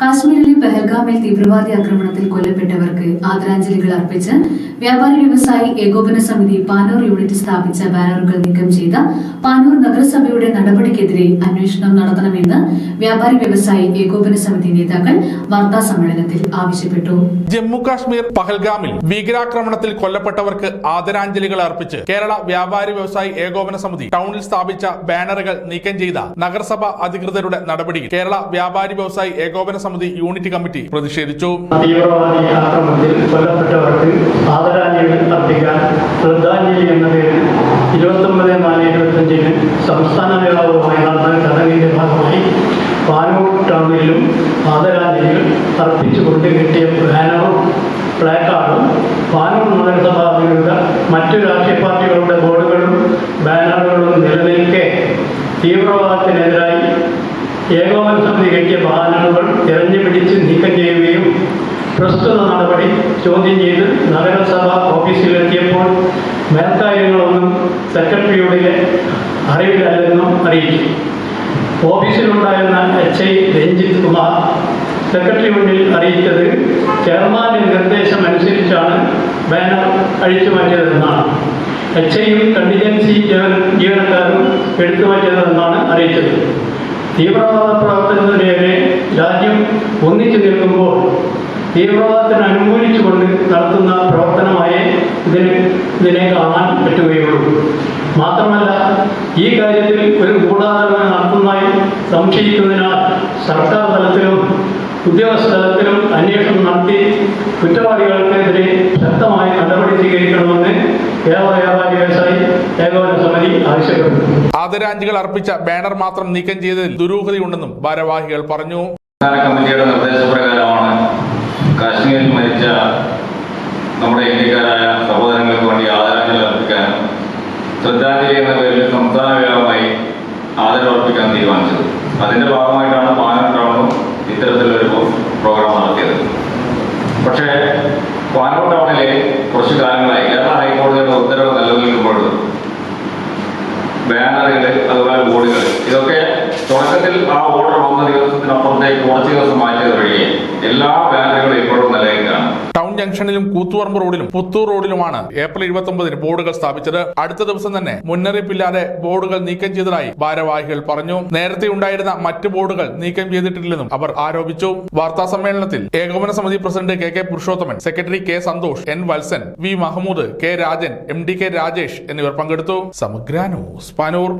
കാശ്മീരിലെ പെഹൽഗാമിൽ തീവ്രവാദി ആക്രമണത്തിൽ കൊല്ലപ്പെട്ടവർക്ക് ആദരാഞ്ജലികൾ അർപ്പിച്ച് വ്യാപാരി വ്യവസായി ഏകോപന സമിതി പാനൂർ യൂണിറ്റ് സ്ഥാപിച്ച ബാനറുകൾ നീക്കം ചെയ്ത പാനൂർ നഗരസഭയുടെ നടപടിക്കെതിരെ അന്വേഷണം നടത്തണമെന്ന് വ്യാപാരി വ്യവസായി ഏകോപന സമിതി നേതാക്കൾ വാർത്താ സമ്മേളനത്തിൽ ആവശ്യപ്പെട്ടു. ജമ്മു കാശ്മീർ പഹൽഗാമിൽ ഭീകരാക്രമണത്തിൽ കൊല്ലപ്പെട്ടവർക്ക് ആദരാഞ്ജലികൾ അർപ്പിച്ച് കേരള വ്യാപാരി വ്യവസായി ഏകോപന സമിതി ടൗണിൽ സ്ഥാപിച്ച ബാനറുകൾ നീക്കം ചെയ്ത നഗരസഭ അധികൃതരുടെ നടപടി കേരള വ്യാപാരി വ്യവസായി ഏകോപന സമിതി യൂണിറ്റ് കമ്മിറ്റി പ്രതിഷേധിച്ചു. കൊല്ലപ്പെട്ടവർക്ക് ആദരാഞ്ജലികൾ അർപ്പിക്കാൻ എന്ന പേരിൽ സംസ്ഥാന ടൗണിലും ആദരാഞ്ജലികൾ മറ്റു രാഷ്ട്രീയ പാർട്ടികളുടെ ബോർഡുകളും ബാനറുകളും നിലനിൽക്കെ തീവ്രവാദത്തിനെതിരായി ഏകോപന സമിതി ബാലനുകൾ തെരഞ്ഞു പിടിച്ച് നീക്കം ചെയ്യുകയും പ്രസ്തുത നടപടി ചോദ്യം ചെയ്ത് നഗരസഭ ഓഫീസിലെത്തിയപ്പോൾ മേൽക്കാര്യങ്ങളൊന്നും സെക്രട്ടറിയുടെ അറിവിലല്ലെന്നും അറിയിച്ചു. ഓഫീസിലുണ്ടായിരുന്ന H I Ranjith Kumar secretary മുന്നിൽ അറിയിച്ചത് ചെയർമാന്റെ നിർദ്ദേശം അനുസരിച്ചാണ് ബാനർ അഴിച്ചു മാറ്റിയതെന്നാണ്. എച്ച് ഐയും കണ്ടിജൻസി ജീവനക്കാരും എടുത്തു മാറ്റിയതെന്നാണ് അറിയിച്ചത്. തീവ്രവാദ പ്രവർത്തനത്തിനെതിരെ രാജ്യം ഒന്നിച്ചു നിൽക്കുമ്പോൾ തീവ്രവാദത്തിന് അനുകൂലിച്ചുകൊണ്ട് നടത്തുന്ന പ്രവർത്തനമായി ഇതിന് ഇതിനെ കാണാൻ പറ്റുകയുള്ളൂ. മാത്രമല്ല ഈ കാര്യത്തിൽ ഒരു ഗൂഢാലോചന നടത്തുന്നതായി സംശയിക്കുന്നതിനാൽ സർക്കാർ തലത്തിലും ഉദ്യോഗസ്ഥ തലത്തിലും അന്വേഷണം നടത്തി കുറ്റവാളികൾക്കെതിരെ ശക്തമായ നടപടി സ്വീകരിക്കണമെന്ന് കേരള വ്യാപാരി വ്യവസായി ഏകോപന സമിതി ആവശ്യപ്പെട്ടു. ആദരാഞ്ജലികൾ അർപ്പിച്ച ബാനർ മാത്രം നീക്കം ചെയ്തതിൽ ദുരൂഹതയുണ്ടെന്നും ഭാരവാഹികൾ പറഞ്ഞു. കമ്മിറ്റിയുടെ നിർദ്ദേശപ്രകാരമാണ് കാശ്മീരിൽ മരിച്ച നമ്മുടെ ഇന്ത്യക്കാരായ സഹോദരങ്ങൾക്ക് വേണ്ടി ആദരാഞ്ജലി അർപ്പിക്കാൻ ശ്രദ്ധാഞ്ജലി എന്ന പേരിൽ സംസ്ഥാന വ്യാപകമായി ആദരവർപ്പിക്കാൻ തീരുമാനിച്ചത്. അതിന്റെ ഭാഗമായിട്ടാണ് പാനൂർ ടൗണും ഇത്തരത്തിലൊരു പ്രോഗ്രാം നടത്തിയത്. പക്ഷേ പാനൂർ ടൗണിലെ കുറച്ചു കാലങ്ങളായി. കേരള ഹൈക്കോടതിയുടെ ഉത്തരവ് നിലനിൽക്കുമ്പോൾ ബാനറുകൾ അതുപോലെ ബോർഡുകൾ ഇതൊക്കെ തുടക്കത്തിൽ ആ ഓർഡർ വന്ന ദിവസത്തിനപ്പുറത്തേക്ക് കുറച്ച് ദിവസം മാറ്റിയത് വഴിയെ എല്ലാ ബാനറുകളും ഇപ്പോഴും ടൗൺ ജംഗ്ഷനിലും കൂത്തുപറമ്പ് റോഡിലും പുത്തൂർ റോഡിലുമാണ് ഏപ്രിൽ ഇരുപത്തി ബോർഡുകൾ സ്ഥാപിച്ചത്. അടുത്ത ദിവസം തന്നെ മുന്നറിയിപ്പില്ലാതെ ബോർഡുകൾ നീക്കം ചെയ്തതായി ഭാരവാഹികൾ പറഞ്ഞു. നേരത്തെ ഉണ്ടായിരുന്ന മറ്റ് ബോർഡുകൾ നീക്കം ചെയ്തിട്ടില്ലെന്നും അവർ ആരോപിച്ചു. വാർത്താ സമ്മേളനത്തിൽ ഏകോപന സമിതി president K K Purushothaman secretary K Santhosh N Valsan V Mahmood K Rajan M D K Rajesh എന്നിവർ പങ്കെടുത്തു. സമഗ്ര ന്യൂസ് പാനൂർ.